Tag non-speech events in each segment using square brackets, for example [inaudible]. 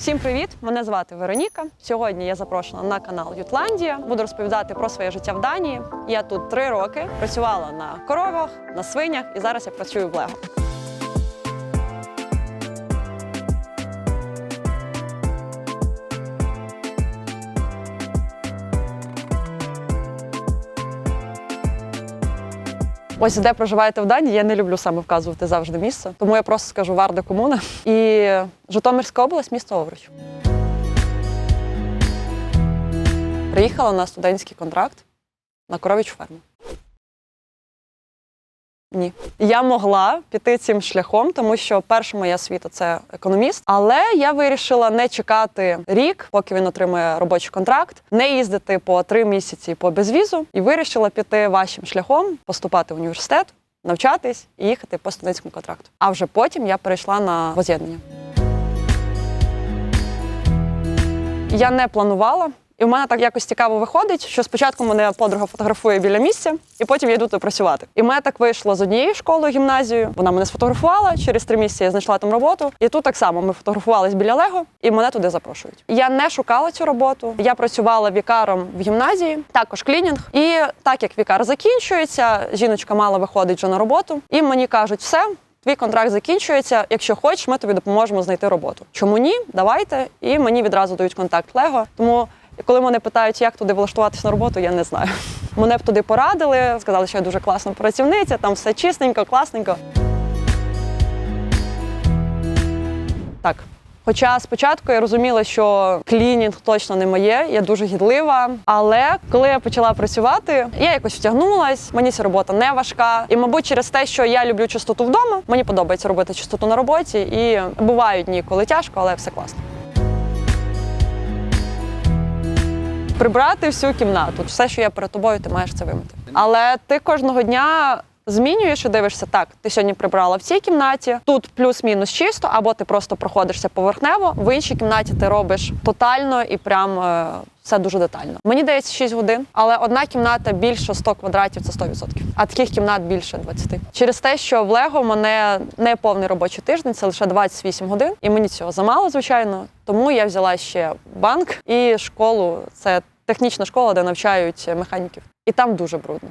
Всім привіт! Мене звати Вероніка. Сьогодні я запрошена на канал Ютландія. Буду розповідати про своє життя в Данії. Я тут три роки працювала на коровах, на свинях, і зараз я працюю в Лего. Ось де проживаєте в Данії. Я не люблю саме вказувати завжди місце, тому я просто скажу Варда комуна і Житомирська область, місто Овруч. Приїхала на студентський контракт на коров'ячу ферму. Ні. Я могла піти цим шляхом, тому що перша моя освіта це економіст. Але я вирішила не чекати рік, поки він отримує робочий контракт, не їздити по три місяці по безвізу, і вирішила піти вашим шляхом, поступати в університет, навчатись і їхати по студентському контракту. А вже потім я перейшла на воз'єднання. Я не планувала. І в мене так якось цікаво виходить, що спочатку мене подруга фотографує біля місця, і потім я йду туди працювати. І в мене так вийшло з однією школою гімназією. Вона мене сфотографувала. Через три місяці я знайшла там роботу. І тут так само ми фотографувались біля Лего, і мене туди запрошують. Я не шукала цю роботу. Я працювала вікаром в гімназії, також клінінг. І так як вікар закінчується, жіночка мала виходить вже на роботу, і мені кажуть, все. Твій контракт закінчується. Якщо хочеш, ми тобі допоможемо знайти роботу. Чому ні? Давайте. І мені відразу дають контакт Лего. Тому коли мене питають, як туди влаштуватися на роботу, я не знаю. Мене б туди порадили, сказали, що я дуже класна працівниця, там все чистенько, класненько. Так. Хоча спочатку я розуміла, що клінінг точно не моє, я дуже гідлива. Але коли я почала працювати, я якось втягнулась. Мені ця робота не важка. І, мабуть, через те, що я люблю чистоту вдома, мені подобається робити чистоту на роботі. І бувають дні, коли тяжко, але все класно. Прибрати всю кімнату. Все, що є перед тобою, ти маєш це вимити. Але ти кожного дня. Змінюєш і дивишся, так, ти сьогодні прибрала в цій кімнаті, тут плюс-мінус чисто, або ти просто проходишся поверхнево, в іншій кімнаті ти робиш тотально і прям е, все дуже детально. Мені дається 6 годин, але одна кімната більше 100 квадратів це 100%. А таких кімнат більше 20. Через те, що в Лего мене не повний робочий тиждень, це лише 28 годин, і мені цього замало, звичайно. Тому я взяла ще банк і школу. Це технічна школа, де навчають механіків. І там дуже брудно.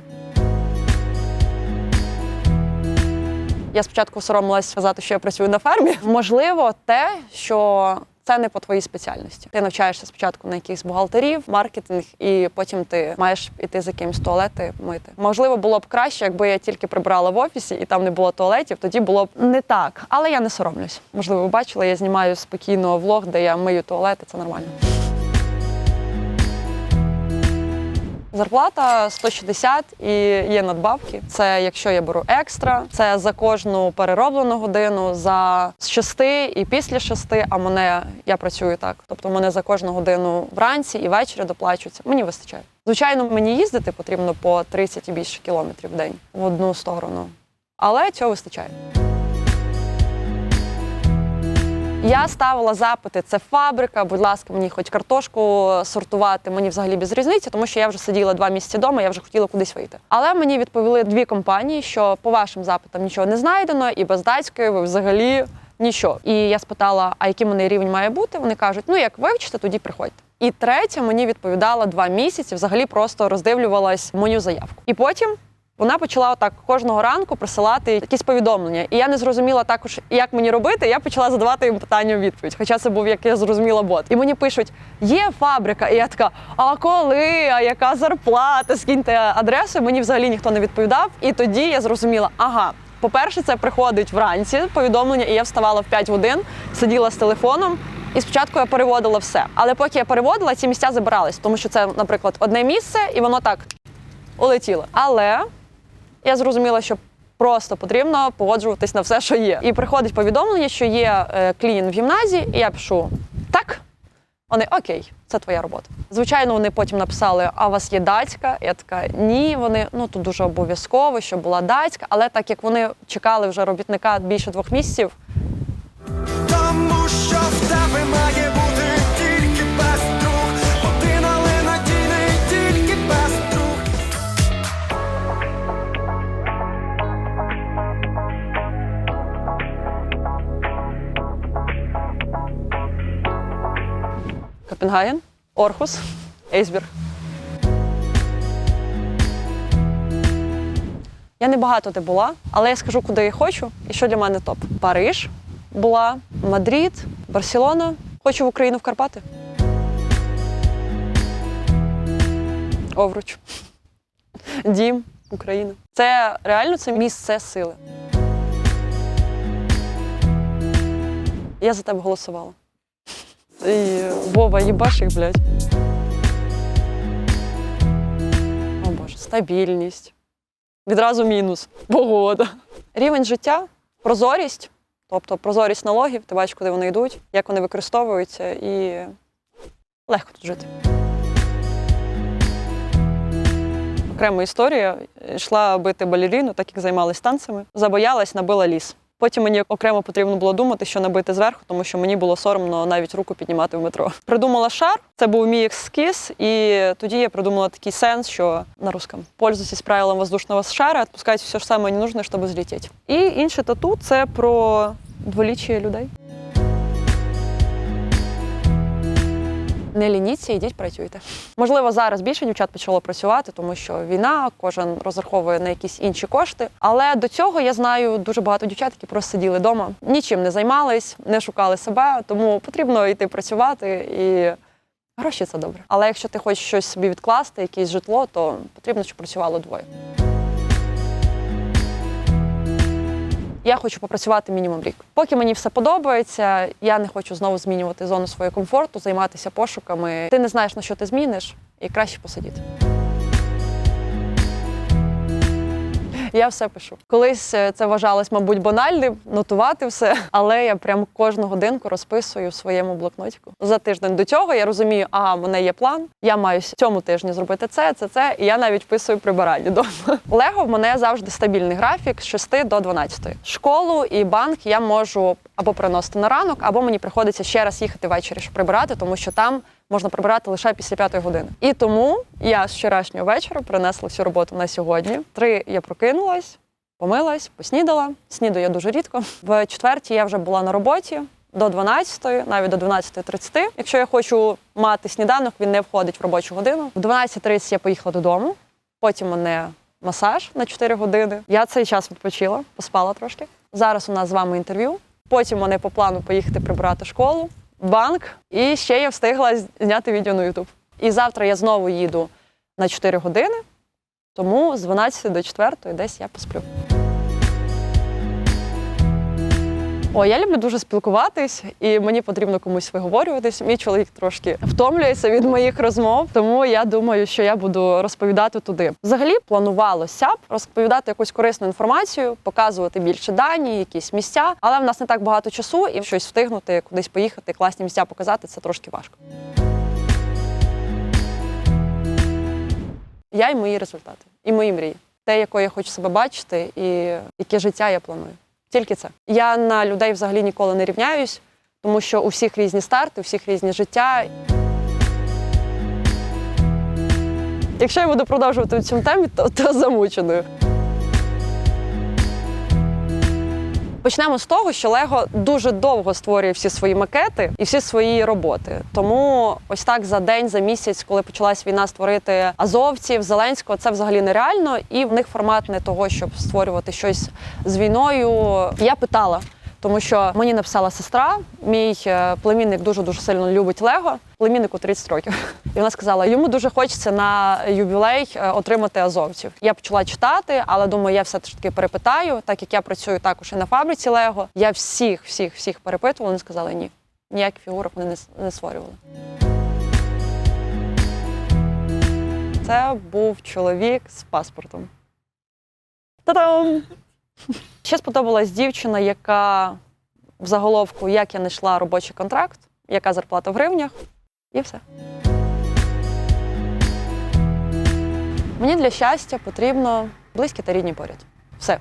Я спочатку соромилась сказати, що я працюю на фермі. Можливо, те, що це не по твоїй спеціальності. Ти навчаєшся спочатку на якихось бухгалтерів, маркетинг, і потім ти маєш іти за кимось туалети мити. Можливо, було б краще, якби я тільки прибрала в офісі і там не було туалетів, тоді було б не так. Але я не соромлюсь. Можливо, ви бачили, я знімаю спокійно влог, де я мию туалети. Це нормально. Зарплата 160 і є надбавки. Це якщо я беру екстра, це за кожну перероблену годину, за з 6 і після 6, а мене я працюю так. Тобто мене за кожну годину вранці і ввечері доплачується. Мені вистачає. Звичайно, мені їздити потрібно по 30 і більше кілометрів в день в одну сторону, але цього вистачає. Я ставила запити, це фабрика, будь ласка, мені хоч картошку сортувати, мені взагалі без різниці, тому що я вже сиділа два місяці вдома, я вже хотіла кудись вийти. Але мені відповіли дві компанії, що по вашим запитам нічого не знайдено, і без датської ви взагалі нічого. І я спитала, а який мене рівень має бути? Вони кажуть, ну як вивчите, тоді приходьте. І третя мені відповідала два місяці, взагалі просто роздивлювалась мою заявку. І потім вона почала отак кожного ранку присилати якісь повідомлення. І я не зрозуміла також, як мені робити. Я почала задавати їм питання у відповідь. Хоча це був, як я зрозуміла, бот. І мені пишуть: є фабрика. І я така, а коли? А яка зарплата? Скиньте адресу. Мені взагалі ніхто не відповідав. І тоді я зрозуміла, ага. По-перше, це приходить вранці повідомлення, і я вставала в 5 годин, сиділа з телефоном. І спочатку я переводила все. Але поки я переводила, ці місця забирались, тому що це, наприклад, одне місце, і воно так улетіло. Але я зрозуміла, що просто потрібно погоджуватись на все, що є. І приходить повідомлення, що є е, клієнт в гімназії, і я пишу так. Вони окей, це твоя робота. Звичайно, вони потім написали: а у вас є датська? Я така ні. Вони ну тут дуже обов'язково, щоб була датська, але так як вони чекали вже робітника більше двох місяців, Тому що в тебе Копенгаген, Орхус, Ейсберг. Я не багато де була, але я скажу, куди я хочу і що для мене топ. Париж була, Мадрид, Барселона. Хочу в Україну в Карпати. Овруч. Дім, Україна. Це реально це місце сили. Я за тебе голосувала. І Вова, їбаш їх, блядь. О Боже, стабільність. Відразу мінус. Погода. Рівень життя, прозорість, тобто прозорість налогів, ти бачиш, куди вони йдуть, як вони використовуються, і легко тут жити. Окрема історія. Йшла бити балеріну, так як займалась танцями. Забоялась, набила ліс. Потім мені окремо потрібно було думати, що набити зверху, тому що мені було соромно навіть руку піднімати в метро. Придумала шар, це був мій ескіз, і тоді я придумала такий сенс, що на русском пользуйтесь правилом воздушного шара, відпускайте все ж саме ненужне, щоб злетіти. І інше тату це про дволіччя людей. Не лініться, йдіть, працюйте. Можливо, зараз більше дівчат почало працювати, тому що війна, кожен розраховує на якісь інші кошти. Але до цього я знаю дуже багато дівчат, які просто сиділи вдома, нічим не займались, не шукали себе, тому потрібно йти працювати і. Гроші це добре. Але якщо ти хочеш щось собі відкласти, якесь житло, то потрібно, щоб працювало двоє. Я хочу попрацювати мінімум рік. Поки мені все подобається, я не хочу знову змінювати зону свого комфорту, займатися пошуками. Ти не знаєш, на що ти зміниш, і краще посидіти. Я все пишу. Колись е, це вважалось, мабуть, банальним нотувати все, але я прям кожну годинку розписую в своєму блокнотику. За тиждень до цього я розумію, ага, в мене є план. Я маю цьому тижні зробити це, це, це. І я навіть вписую прибирання дома. [laughs] Лего в мене завжди стабільний графік з 6 до 12. Школу і банк я можу або переносити на ранок, або мені приходиться ще раз їхати ввечері, щоб прибирати, тому що там можна прибирати лише після п'ятої години. І тому я з вчорашнього вечора принесла всю роботу на сьогодні. Три я прокинулась, помилась, поснідала. Снідаю я дуже рідко. В четвертій я вже була на роботі. До 12, навіть до 12.30. Якщо я хочу мати сніданок, він не входить в робочу годину. В 12.30 я поїхала додому. Потім мене масаж на 4 години. Я цей час відпочила, поспала трошки. Зараз у нас з вами інтерв'ю. Потім мене по плану поїхати прибирати школу, банк. І ще я встигла зняти відео на YouTube. І завтра я знову їду на 4 години, тому з 12 до 4 десь я посплю. О, я люблю дуже спілкуватись, і мені потрібно комусь виговорюватись. Мій чоловік трошки втомлюється від моїх розмов, тому я думаю, що я буду розповідати туди. Взагалі планувалося б розповідати якусь корисну інформацію, показувати більше дані, якісь місця. Але в нас не так багато часу, і щось встигнути, кудись поїхати, класні місця показати це трошки важко. Я і мої результати, і мої мрії. Те, якою я хочу себе бачити, і яке життя я планую. Тільки це. Я на людей взагалі ніколи не рівняюсь, тому що у всіх різні старти, у всіх різні життя. Якщо я буду продовжувати в цьому темі, то, то замученою. Почнемо з того, що Лего дуже довго створює всі свої макети і всі свої роботи. Тому ось так за день, за місяць, коли почалась війна, створити азовців, Зеленського, це взагалі нереально. І в них формат не того, щоб створювати щось з війною. Я питала. Тому що мені написала сестра, мій е, племінник дуже дуже сильно любить Лего. Племіннику 30 років. [laughs] І вона сказала, йому дуже хочеться на ювілей е, отримати азовців. Я почала читати, але думаю, я все ж таки перепитаю, так як я працюю також і на фабриці Лего. Я всіх, всіх, всіх перепитувала. Вони сказали ні. Ніяких фігурок вони не створювали. Це був чоловік з паспортом. Та-дам! Ще сподобалась дівчина, яка в заголовку, як я знайшла робочий контракт, яка зарплата в гривнях, і все. Мені для щастя потрібно близькі та рідні поряд. Все.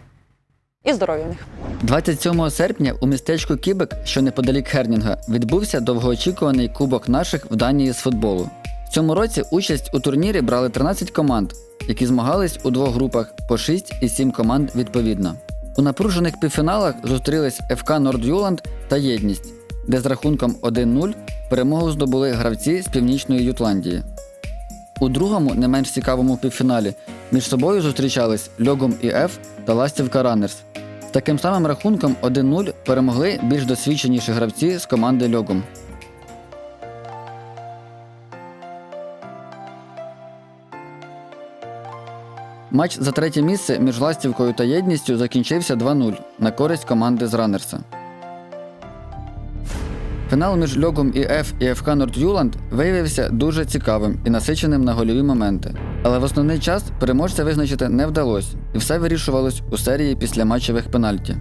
І здоров'я в них. 27 серпня у містечку Кібек, що неподалік Хернінга, відбувся довгоочікуваний кубок наших в Данії з футболу. Цьому році участь у турнірі брали 13 команд, які змагались у двох групах по 6 і 7 команд відповідно. У напружених півфіналах зустрілись ФК Нордюланд та Єдність, де з рахунком 1-0 перемогу здобули гравці з північної Ютландії. У другому, не менш цікавому півфіналі, між собою зустрічались Льогом ІФ та Ластівка Раннерс. Таким самим рахунком 1-0 перемогли більш досвідченіші гравці з команди Льогом. Матч за третє місце між Ластівкою та Єдністю закінчився 2-0 на користь команди з Раннерса. Фінал між Льогом і Ф і ФК Нордюланд виявився дуже цікавим і насиченим на гольові моменти. Але в основний час переможця визначити не вдалося, і все вирішувалось у серії післяматчевих пенальті.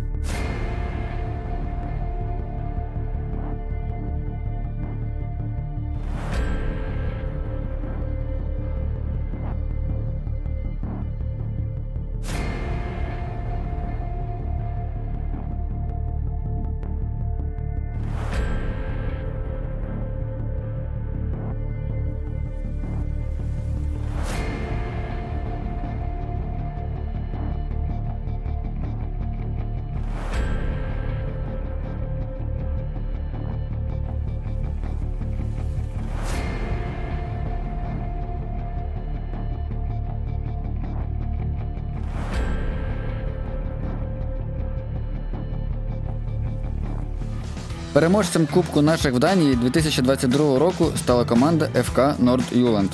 Переможцем Кубку наших в Данії 2022 року стала команда ФК Норд Юланд.